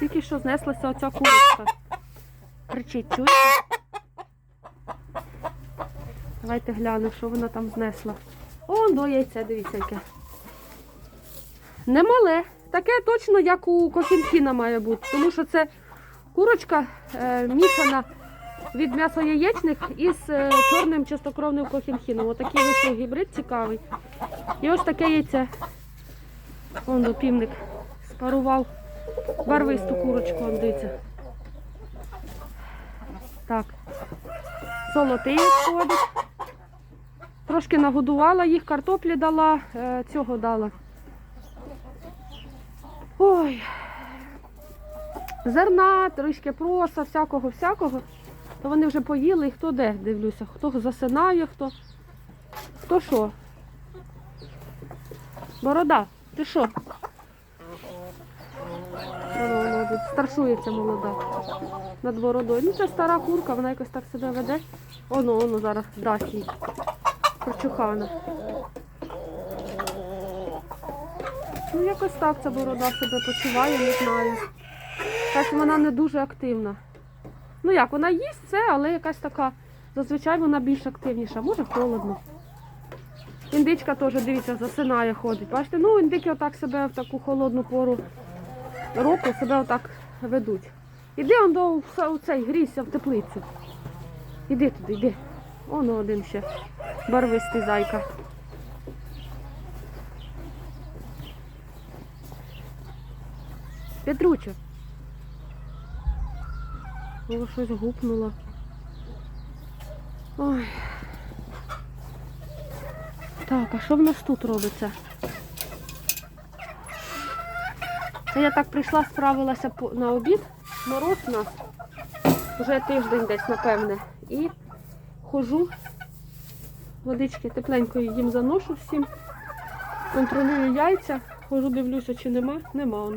Тільки що знеслася оця курочка. Кричить, чуєте? Давайте глянемо, що вона там знесла. О, до яйце, дивіться яке. Немале. Таке точно, як у кохінхіна має бути. Тому що це курочка е, мішана від м'ясо яєчних із е, чорним чистокровним кохінхіном. Отакий вийшов гібрид цікавий. І ось таке яйце. Вон до спарував барвисту курочку, дивіться. Так. Золотий ходить. Трошки нагодувала їх, картоплі дала, е, цього дала. Ой. Зерна, трішки проса, всякого, всякого. То вони вже поїли і хто де, дивлюся. Хто засинає, хто. Хто що? Борода, ти що? Воно старшується молода над бородою. Ну це стара курка, вона якось так себе веде. Оно, воно зараз дасть їй. Прочухана. Ну якось так ця борода себе почуває, не знаю. Якась вона не дуже активна. Ну як, вона їсть це, але якась така, зазвичай вона більш активніша. Може холодно. Індичка теж, дивіться, засинає, ходить. Бачите, ну індики отак себе в таку холодну пору року себе отак ведуть. Іди он до цей грійся в теплицю. Іди туди, іди. Оно один ще барвистий зайка. Петручо. О, щось гупнуло. Ой. Так, а що в нас тут робиться? Це я так прийшла, справилася на обід. Мороз у нас вже тиждень десь, напевне. І хожу, водички тепленької їм заношу всім. Контролюю яйця, хожу, дивлюся, чи нема. Нема.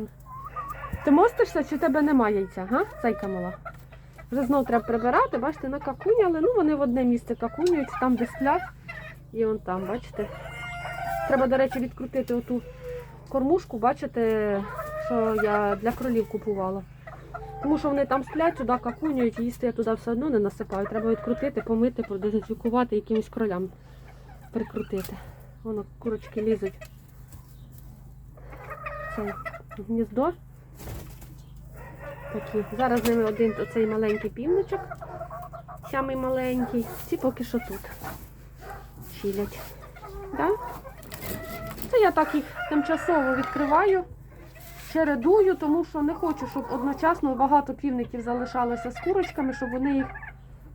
Ти мостишся, чи тебе нема яйця, га? Зайка мала. Вже знов треба прибирати, бачите, накакуняли. Ну, вони в одне місце какунюють, там де сплять. І он там, бачите. Треба, до речі, відкрутити оту кормушку, бачите, що я для кролів купувала. Тому що вони там сплять, туди какунюють, їсти я туди все одно не насипаю. Треба відкрутити, помити, продезінфікувати, якимось кролям прикрутити. Воно курочки лізуть. Це гніздо. Такі. Зараз з ними один оцей маленький півничок. Самий маленький. Ці поки що тут. Чилять. Да? Це я так їх тимчасово відкриваю, чередую, тому що не хочу, щоб одночасно багато півників залишалося з курочками, щоб вони їх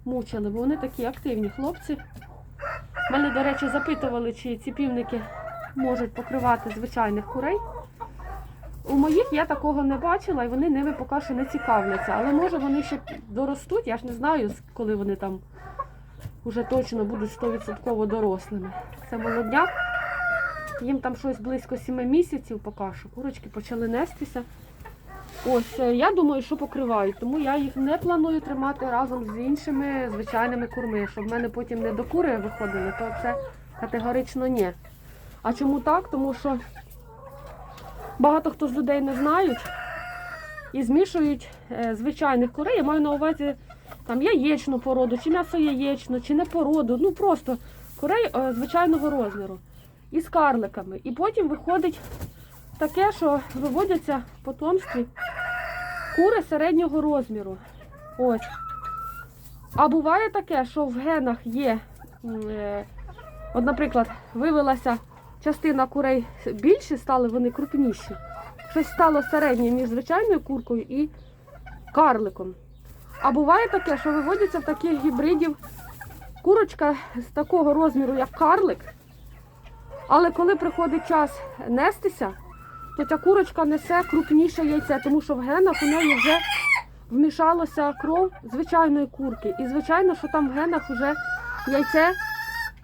мучили, бо вони такі активні хлопці. Мене, до речі, запитували, чи ці півники можуть покривати звичайних курей. У моїх я такого не бачила і вони ними поки що не цікавляться. Але може вони ще доростуть, я ж не знаю, коли вони там вже точно будуть 100% дорослими. Це молодняк. Їм там щось близько 7 місяців поки що. Курочки почали нестися. Ось, е, я думаю, що покривають, тому я їх не планую тримати разом з іншими звичайними курми, щоб в мене потім не до кури виходили, то це категорично ні. А чому так? Тому що багато хто з людей не знають і змішують е, звичайних курей. Я маю на увазі там яєчну породу, чи м'ясо яєчну, чи не породу. Ну просто курей е, звичайного розміру із карликами. І потім виходить таке, що виводяться в потомстві кури середнього розміру. Ось. А буває таке, що в генах є, е, от, наприклад, вивелася частина курей більші, стали вони крупніші. Щось стало середнє між звичайною куркою і карликом. А буває таке, що виводяться в таких гібридів курочка з такого розміру, як карлик. Але коли приходить час нестися, то ця курочка несе крупніше яйце, тому що в генах у неї вже вмішалося кров звичайної курки. І звичайно, що там в генах вже яйце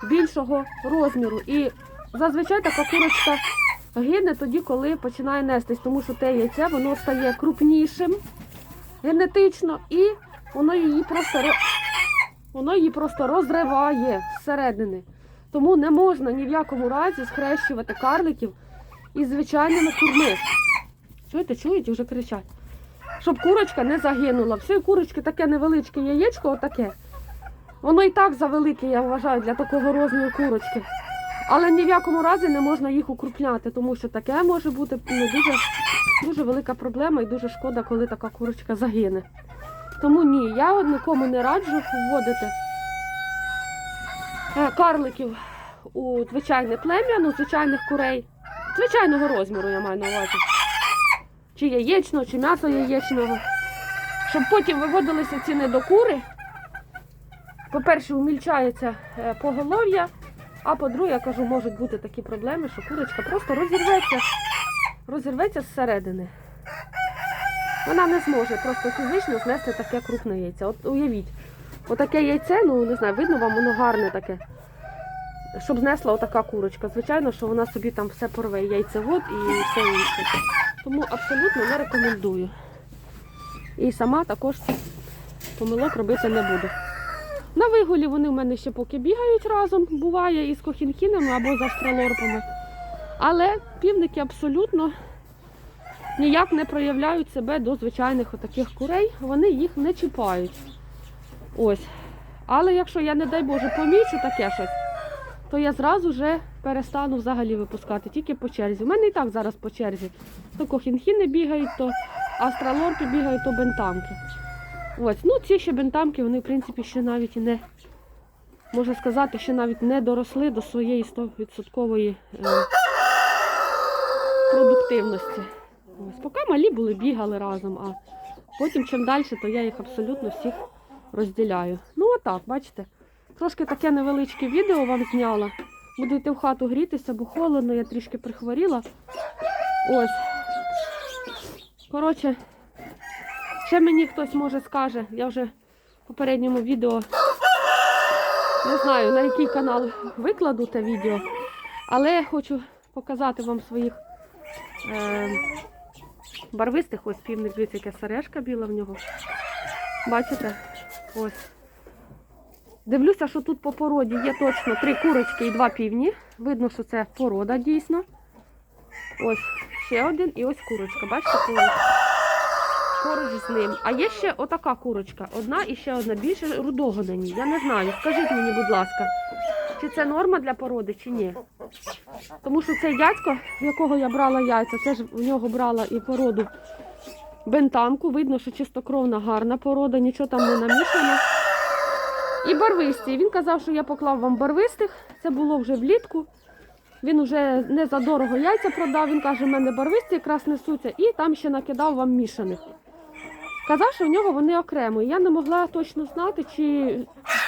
більшого розміру. І зазвичай така курочка гине тоді, коли починає нестись, тому що те яйце воно стає крупнішим генетично і воно її просто воно її просто розриває зсередини. Тому не можна ні в якому разі схрещувати карликів із звичайними курми. Чуєте, чуєте, вже кричать. щоб курочка не загинула. Все курочки таке невеличке яєчко, отаке. Воно і так завелике, я вважаю, для такого розміру курочки. Але ні в якому разі не можна їх укрупняти, тому що таке може бути ну, дуже, дуже велика проблема і дуже шкода, коли така курочка загине. Тому ні, я нікому не раджу вводити карликів у звичайне плем'я, ну, звичайних курей. Звичайного розміру я маю на увазі. Чи яєчного, чи м'ясо яєчного. Щоб потім виводилися ці недокури. По-перше, умільчається е, поголов'я, а по-друге, я кажу, можуть бути такі проблеми, що курочка просто розірветься, розірветься зсередини. Вона не зможе просто фізично знести таке крупне яйце. От уявіть, отаке яйце, ну не знаю, видно вам, воно гарне таке. Щоб знесла отака курочка. Звичайно, що вона собі там все порве, яйцевод і все інше. Тому абсолютно не рекомендую. І сама також помилок робити не буду. На вигулі вони в мене ще поки бігають разом, буває із кохінхінами або з австралорпами. Але півники абсолютно ніяк не проявляють себе до звичайних отаких курей, вони їх не чіпають. Ось. Але якщо я, не дай Боже, помічу таке щось, то я зразу вже перестану взагалі випускати, тільки по черзі. У мене і так зараз по черзі. То кохінхіни бігають, то австралорки бігають, то бентамки. Ось, ну ці ще бентамки, вони, в принципі, ще навіть і не, можна сказати, ще навіть не доросли до своєї 100% е, продуктивності. Ось, поки малі були, бігали разом, а потім чим далі, то я їх абсолютно всіх розділяю. Ну отак, бачите. Трошки таке невеличке відео вам зняла. Буду йти в хату грітися, бо холодно, я трішки прихворіла. Ось. Коротше, ще мені хтось може скаже, я вже в попередньому відео не знаю на який канал викладу те відео, але я хочу показати вам своїх е, барвистих ось півник, дивіться, яка сережка біла в нього. Бачите? Ось. Дивлюся, що тут по породі є точно три курочки і два півні. Видно, що це порода дійсно. Ось ще один і ось курочка. Бачите, поруч, поруч з ним. А є ще отака курочка. Одна і ще одна більше рудого на ній. Я не знаю. Скажіть мені, будь ласка, чи це норма для породи, чи ні? Тому що цей дядько, в якого я брала яйця, це ж в нього брала і породу бентамку. Видно, що чистокровна гарна порода, нічого там не намішано. І барвисті. Він казав, що я поклав вам барвистих. Це було вже влітку. Він вже не за дорого яйця продав. Він каже, в мене барвисті якраз несуться, і там ще накидав вам мішаних. Казав, що в нього вони окремо. Я не могла точно знати, чи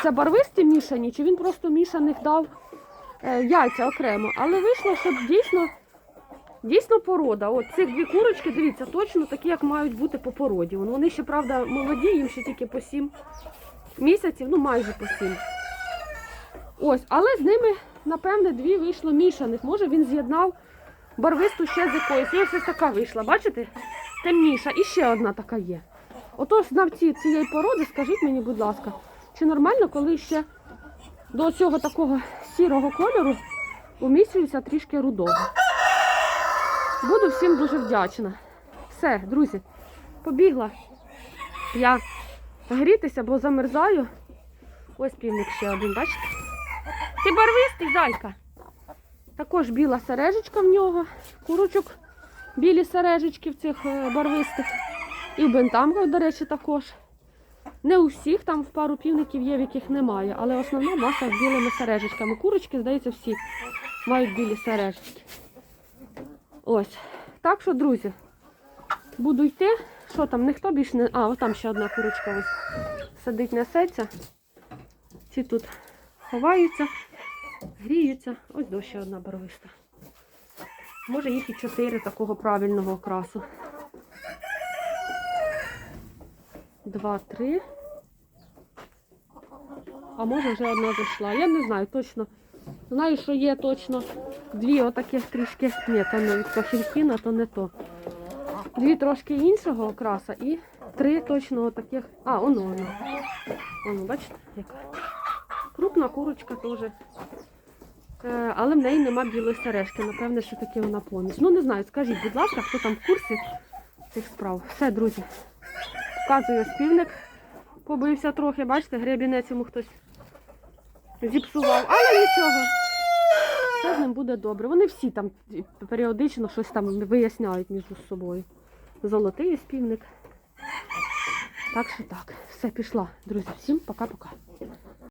це барвисті мішані, чи він просто мішаних дав е, яйця окремо. Але вийшло, що дійсно, дійсно порода. От цих дві курочки, дивіться, точно такі, як мають бути по породі. Вони ще, правда, молоді, їм ще тільки по сім місяців, ну майже по сім. Ось, але з ними, напевне, дві вийшло мішаних. Може він з'єднав барвисту ще з якоюсь. І ось ось така вийшла, бачите? Темніша. І ще одна така є. Отож, знавці цієї породи, скажіть мені, будь ласка, чи нормально, коли ще до цього такого сірого кольору уміщується трішки рудого? Буду всім дуже вдячна. Все, друзі, побігла. Я грітися, бо замерзаю. Ось півник ще один, бачите? Ти барвистий, зайка. Також біла сережечка в нього, курочок, білі сережечки в цих е, барвистих. І в бентамках, до речі, також. Не у всіх, там в пару півників є, в яких немає, але основна маса з білими сережечками. Курочки, здається, всі мають білі сережечки. Ось. Так що, друзі, буду йти. Що там, ніхто більше не. А, там ще одна курочка ось сидить, несеться. Ці тут ховаються, гріються. Ось до ще одна барвиста. Може їх і чотири такого правильного окрасу. Два, три. А може вже одна зайшла. Я не знаю точно. Знаю, що є точно дві отаких трішки. Ні, то не від кохінхіна, то не то. Дві трошки іншого окраса і три точно отаких. А, воно воно. Воно, бачите, яка. Крупна курочка теж. Е, але в неї нема білої сережки. Напевне, що таки вона поміж. Ну не знаю, скажіть, будь ласка, хто там в курсі цих справ. Все, друзі. Вказує співник. Побився трохи, бачите, гребінець йому хтось зіпсував, але нічого. Все з ним буде добре. Вони всі там періодично щось там виясняють між собою. Золотий співник. Так що так, все пішла. Друзі, всім пока-пока.